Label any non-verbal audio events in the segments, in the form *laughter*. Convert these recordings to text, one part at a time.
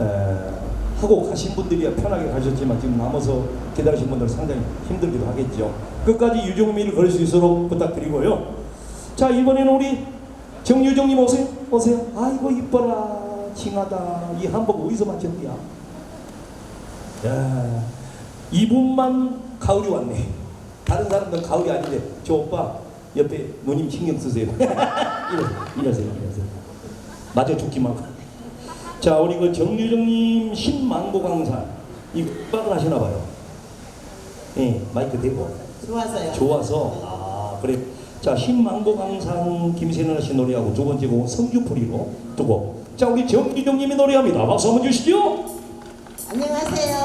에, 하고 가신 분들이야 편하게 가셨지만 지금 남아서 기다리신 분들 은 상당히 힘들기도 하겠죠. 끝까지 유종민을 걸을 수 있도록 부탁드리고요. 자 이번에는 우리 정유정님 오세요. 오세요. 아이고 이뻐라 칭하다. 이 한복 어디서 맞췄냐? 야 이분만 가을이 왔네. 다른 사람들 가을이 아닌데 저 오빠 옆에 누님 신경 쓰세요. *laughs* 이러, 이러세요, 이러세요. 맞아 말고. 자 우리 그 정유정님 신망고 강산 이 국방을 하시나 봐요. 예, 마이크 대고 좋아서요. 좋아서 아 그래. 자 신망고 강산 김세나 씨 노래하고 두 번째 곡 성주풀이로 두고 자 우리 정유정님이 노래합니다. 박수 한번 주시죠. 안녕하세요.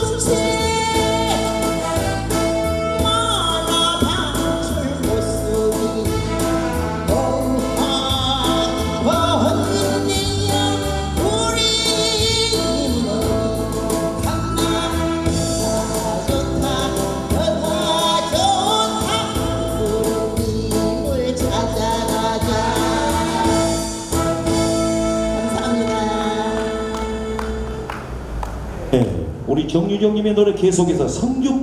to tell. 우리 정유정님의 노래 계속해서 성주풀